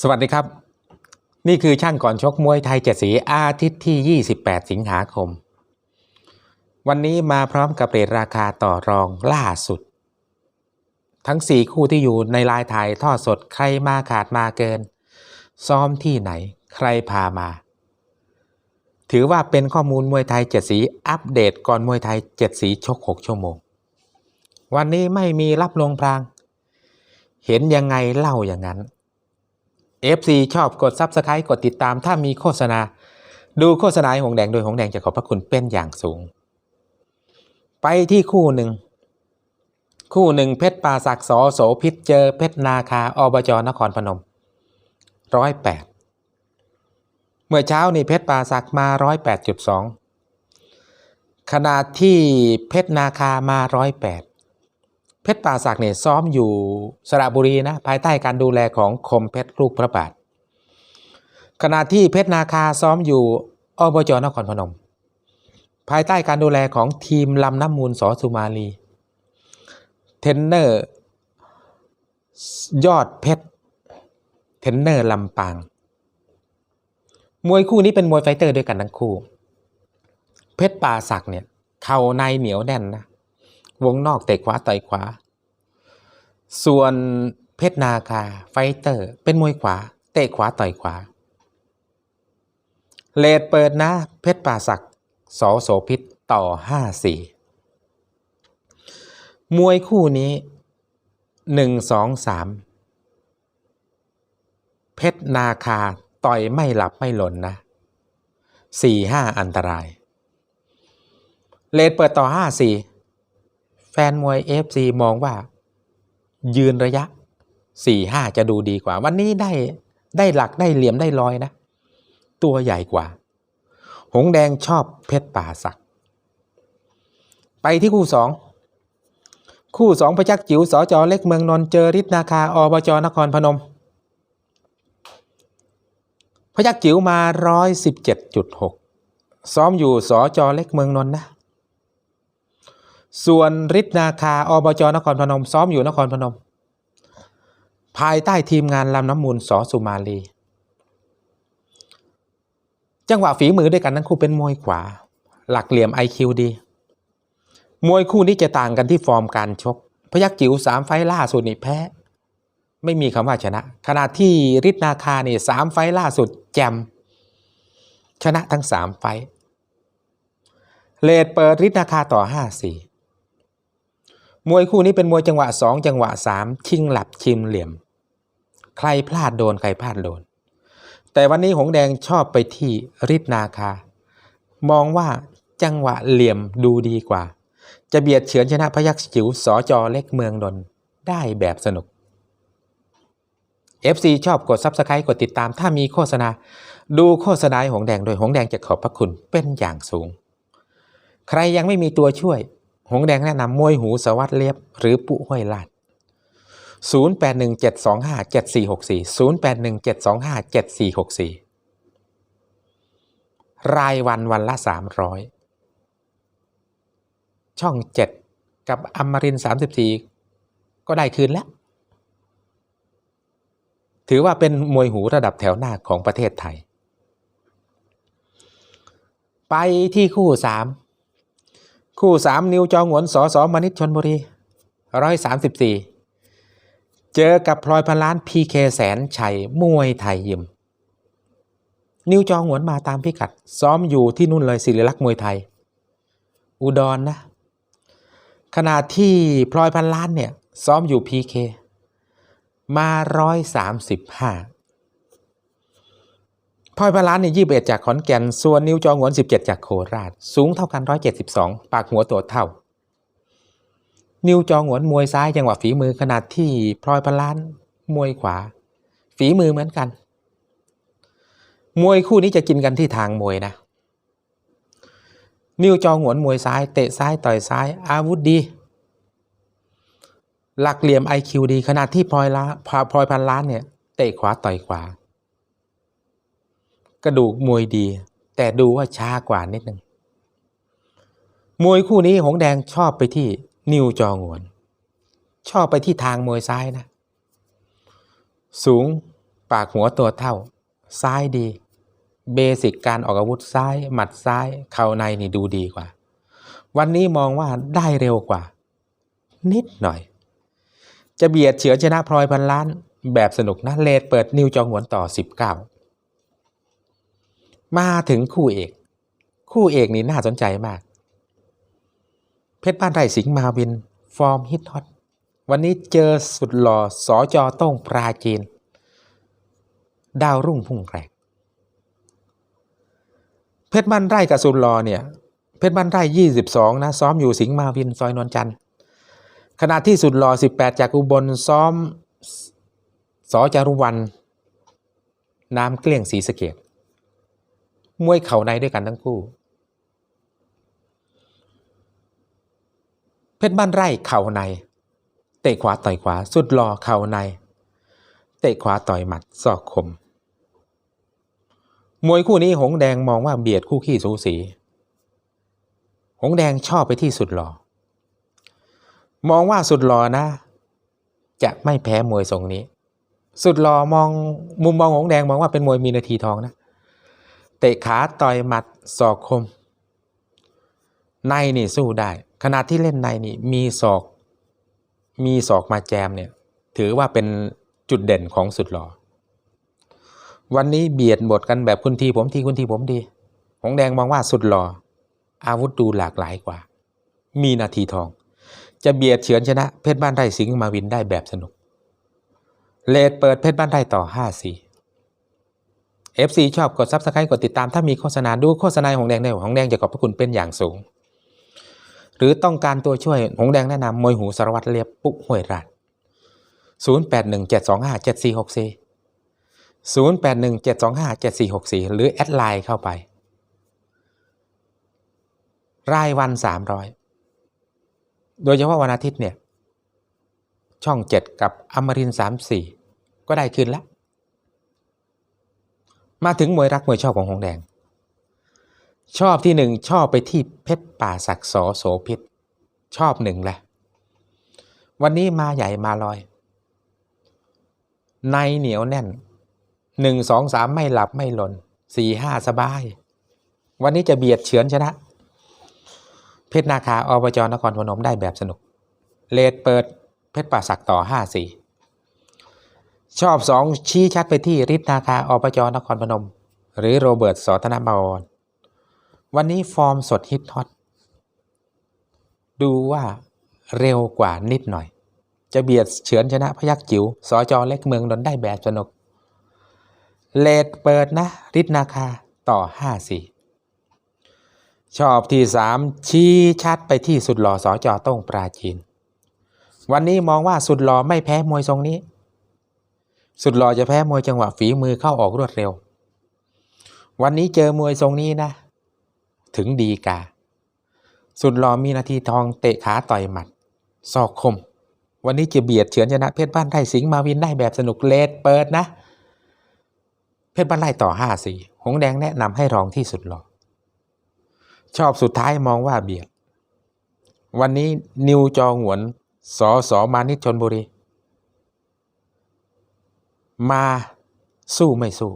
สวัสดีครับ นี่คือช่างก่อนชกมวยไทยเจ็ดสีอาทิตย์ที่ 28 สิงหาคม วันนี้มาพร้อมกับเรทราคาต่อรองล่าสุด ทั้ง 4 คู่ที่อยู่ในลายถ่ายทอดสดใครมาขาดมาเกิน ซ้อมที่ไหนใครพามา ถือว่าเป็นข้อมูลมวยไทยเจ็ดสีอัปเดตก่อนมวยไทยเจ็ดสีชก 6 ชั่วโมง วันนี้ไม่มีรับลงพราง เห็นยังไงเล่าอย่างนั้น FC ชอบกด Subscribe กดติดตามถ้ามีโฆษณา ดูโฆษณาห้หงแดงโดยหงแดงจะขอบพระคุณเป็นอย่างสูง ไปที่คู่หนึ่ง คู่หนึ่งเพชรป่าศักดิ์สอโสพิษเจอเพชรนาคาอบจนครพนมร้อยแปดเมื่อเช้านี่เพชรป่าศักดิ์มาร้อยแปดจุดสองขณะที่เพชรนาคามาร้อยแปด เพชรป่าศักดิ์เนี่ยซ้อมอยู่สระบุรีนะภายใต้การดูแลของคมเพชรลูกพระบาท ขณะที่เพชรนาคาซ้อมอยู่อบจนครพนม ภายใต้การดูแลของทีมลำน้ำมูลสอสุมาลี เทนเนอร์ยอดเพชรเทนเนอร์ลำปาง มวยคู่นี้เป็นมวยไฟเตอร์ด้วยกันทั้งคู่ เพชรป่าศักดิ์เนี่ยเข่าในเหนียวแน่นนะ วงนอกเตะขวาต่อยขวา ส่วนเพชรนาคาไฟเตอร์ เป็นมวยขวา เตะขวาต่อยขวา เลดเปิดนะ เพชรป่าศักต์สอโสพิษต่อ5-4มวยคู่นี้1-2-3เพชรนาคาต่อยไม่หลับไม่หล่นนะ4-5อันตราย เลดเปิดต่อ5-4 แฟนมวย FC มองว่า ยืนระยะ4-5จะดูดีกว่า วันนี้ได้ได้หลักได้เหลี่ยมได้ลอยนะ ตัวใหญ่กว่า หงแดงชอบเพชรป่าศักด์ไปที่คู่สองคู่สองพยักจิ๋วสอจอเล็กเมืองนนเจอฤทธิ์นาคาอบจนครพนม พยักจิ๋วมา 117.6 ซ้อมอยู่สอจอเล็กเมืองนนนะ ส่วนฤทธิ์นาคาอบจนครพนมซ้อมอยู่นครพนม ภายใต้ทีมงานลำน้ำมูลสอสุมาลี จังหวะฝีมือด้วยกันทั้งคู่เป็นมวยขวา หลักเหลี่ยม IQ ดี มวยคู่นี้จะต่างกันที่ฟอร์มการชก พยักจิ๋วสามไฟล่าสุดนี่แพ้ ไม่มีคำว่าชนะ ขณะที่ฤทธิ์นาคาเนี่ยสามไฟล่าสุดแจม ชนะทั้งสามไฟเลดเปิดฤทธิ์นาคาต่อ5-4 มวยคู่นี้เป็นมวยจังหวะ 2 จังหวะ 3 ชิงหลับชิมเหลี่ยม ใครพลาดโดน ใครพลาดโดน แต่วันนี้หงแดงชอบไปที่ฤทธิ์นาคา มองว่าจังหวะเหลี่ยมดูดีกว่า จะเบียดเฉือนชนะพยักจิ๋วสอจอเล็กเมืองนนได้แบบสนุก FC ชอบกด Subscribe กดติดตามถ้ามีโฆษณา ดูโฆษณาหงแดงโดยหงแดงจะขอบพระคุณเป็นอย่างสูง ใครยังไม่มีตัวช่วย หงแดงแนะนำมวยหูสวัสดเลียบ หรือปุห้วยลาด0817257464 0817257464 รายวันวันละ 300 ช่อง 7 กับอมริน 34 ก็ได้คืนแล้ว ถือว่าเป็นมวยหูระดับแถวหน้าของประเทศไทย ไปที่คู่ 3 คู่3นิวจองหวนสอสอมนิชชนบุรีร้อยสามสิบสี่เจอกับพลอยพันล้านพีเคแสนชัยมวยไทยยิม นิวจองหวนมาตามพิกัด ซ้อมอยู่ที่นู่นเลยศิริลักษ์มวยไทย อุดรนนะขณะที่พลอยพันล้านเนี่ย ซ้อมอยู่พีเคมาร้อยสามสิบห้า พลอยพันล้านเนี่ยยี่สิบเอ็ดจากขอนแก่น ส่วนนิวจองหวนสิบเจ็ดจากโคราช สูงเท่ากันร้อยเจ็ดสิบสองปากหัวตัวเท่า นิวจองหวนมวยซ้ายจังหวะฝีมือขนาดที่พลอยพันล้านมวยขวา ฝีมือเหมือนกัน มวยคู่นี้จะกินกันที่ทางมวยนะ นิวจองหวนมวยซ้าย เตะซ้ายต่อยซ้าย อาวุธดี หลักเหลี่ยม IQ ดีขนาดที่พลอยล้าพลอยพันล้านเนี่ยเตะขวาต่อยขวา กระดูกมวยดี แต่ดูว่าช้ากว่านิดหนึ่งมวยคู่นี้หงแดงชอบไปที่นิวจองวน ชอบไปที่ทางมวยซ้ายนะ สูงปากหัวตัวเท่า ซ้ายดี เบสิกการออกอาวุธซ้าย หมัดซ้าย เข่าในนี่ดูดีกว่า วันนี้มองว่าได้เร็วกว่า นิดหน่อย จะเบียดเฉือชนะพลอยพันล้าน แบบสนุกนะเลดเปิดนิวจองหวนต่อ 19 มาถึงคู่เอก คู่เอกนี่น่าสนใจมาก เพชรบ้านไร่สิงห์มาวิน ฟอร์มฮิตฮอตวันนี้เจอสุดหล่อสอจอต้งปราจีน ดาวรุ่งพุ่งแรกเพชรบ้านไร่กับสุดหล่อเนี่ย เพชรบ้านไร่ 22 นะ ซ้อมอยู่สิงห์มาวินซอยนวลจันทร์ขณะที่สุดหล่อ 18 จากอุบลซ้อมสอจารุวัน น้ำเกลี้ยงสีสะเกต มวยเข่าในด้วยกันทั้งคู่ เพชรบ้านไร่เข่าใน เตะขวาต่อยขวา สุดหล่อเข่าใน เตะขวาต่อยหมัดศอกคม มวยคู่นี้หงแดงมองว่าเบียดคู่ขี้สูสี หงแดงชอบไปที่สุดหล่อมองว่าสุดหล่อนะ จะไม่แพ้มวยทรงนี้ สุดหล่อมองมุมมองหงแดงมองว่าเป็นมวยมีนาทีทองนะ ตะขาต่อยหมัดศอกคม ในนี่สู้ได้ ขณะที่เล่นในนี่มีศอก มีศอกมาแจมเนี่ยถือว่าเป็นจุดเด่นของสุดหล่อวันนี้เบียดบทกันแบบคุณทีผมทีคุณทีผมดีหงแดงมองว่าสุดหล่ออาวุธดูหลากหลายกว่า มีนาทีทอง จะเบียดเฉือนชนะเพชรบ้านไร่สิงห์มาวินได้แบบสนุก เลดเปิดเพชรบ้านไร่ต่อ5 4 FC ชอบกด Subscribe กดติดตามถ้ามีโฆษณาดูโฆษณาของแดงได้ของแดงจะขอบพระคุณเป็นอย่างสูง หรือต้องการตัวช่วยหงแดงแนะนำมวยหูสารวัตรเลียบปุ๊กห้วยราช0817257464 0817257464 หรือแอดไลน์เข้าไป รายวัน 300 โดยเฉพาะวันอาทิตย์เนี่ย ช่อง 7 กับอมรินทร์34 ก็ได้คืนแล้ว ถึงมวยรักมวยชอบของหงแดง ชอบที่หนึ่งชอบไปที่เพชรป่าศักดิ์สอโสพิษชอบหนึ่งแหละ วันนี้มาใหญ่มาลอย ในเหนียวแน่นหนึ่งสองสามไม่หลับไม่หล่นสี่ห้าสบาย วันนี้จะเบียดเฉือนชนะ เพชรนาคาอบจนครพนมได้แบบสนุกเลดเปิดเพชรป่าศักดิ์ต่อห้าสี่ ชอบสองชี้ชัดไปที่ฤทธิ์นาคาอบจนครพนม หรือโรเบิร์ตสอธนบวรวันนี้ฟอร์มสดฮิตฮอตดูว่าเร็วกว่านิดหน่อย จะเบียดเฉือนชนะพยักจิ๋วสอจอเล็กเมืองนนได้แบบสนุก เลดเปิดนะฤทธิ์นาคาต่อ 5 4 ชอบที่ 3 ชี้ชัดไปที่สุดหล่อสอจอต้งปราจีน วันนี้มองว่าสุดหล่อไม่แพ้มวยทรงนี้ สุดหล่อจะแพ้มวยจังหวะฝีมือเข้าออกรวดเร็ว วันนี้เจอมวยทรงนี้นะ ถึงดีกา สุดหล่อมีนาทีทองเตะขาต่อยหมัดศอกคม วันนี้จะเบียดเฉือนชนะเพชรบ้านไร่สิงห์มาวินได้แบบสนุกเลดเปิดนะ เพชรบ้านไร่ต่อห้าสี่หงแดงแนะนำให้รองที่สุดหล่อชอบสุดท้ายมองว่าเบียด วันนี้นิวจองหวนสอสอมานิชชนบุรี มาสู้ไม่สู้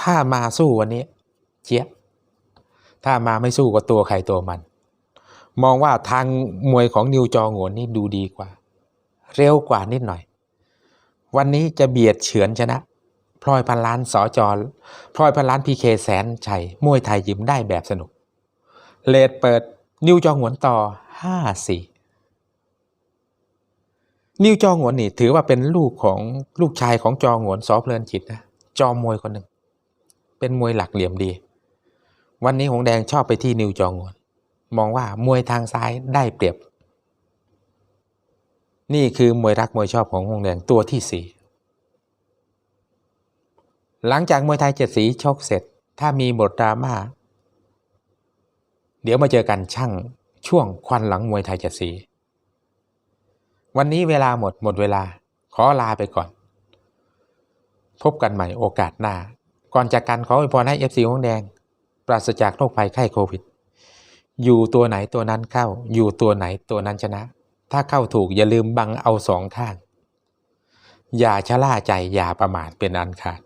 ถ้ามาสู้วันนี้เจี๊ยบถ้ามาไม่สู้ก็ตัวใครตัวมัน มองว่าทางมวยของนิวจองวนนี่ดูดีกว่า เร็วกว่านิดหน่อย วันนี้จะเบียดเฉือนชนะพลอยพันล้านสอจอพลอยพันล้านพีเคแสนชัยมวยไทยยิ้มได้แบบสนุกเลดเปิดนิวจองหวนต่อ5 4 นิวจองหวนนี่ถือว่าเป็นลูกของลูกชายของจองหวนสอเพลินจิตนะจอมมวยคนหนึ่ง เป็นมวยหลักเหลี่ยมดี วันนี้หงแดงชอบไปที่นิวจองหวน มองว่ามวยทางซ้ายได้เปรียบ นี่คือมวยรักมวยชอบของหงแดงตัวที่สี่หลังจากมวยไทยเจ็ดสีชกเสร็จ ถ้ามีบทดราม่าเดี๋ยวมาเจอกันช่างช่วงควันหลังมวยไทยเจ็ดสี วันนี้เวลาหมดหมดเวลา ขอลาไปก่อน พบกันใหม่โอกาสหน้า ก่อนจากกันขออวยพรให้เอฟซีหงแดง ปราศจากโรคภัยไข้โควิด อยู่ตัวไหนตัวนั้นเข้า อยู่ตัวไหนตัวนั้นชนะ ถ้าเข้าถูกอย่าลืมบังเอาสองข้าง อย่าชะล่าใจอย่าประมาทเป็นอันขาด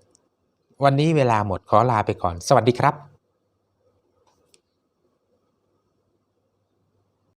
วันนี้เวลาหมดขอลาไปก่อน สวัสดีครับ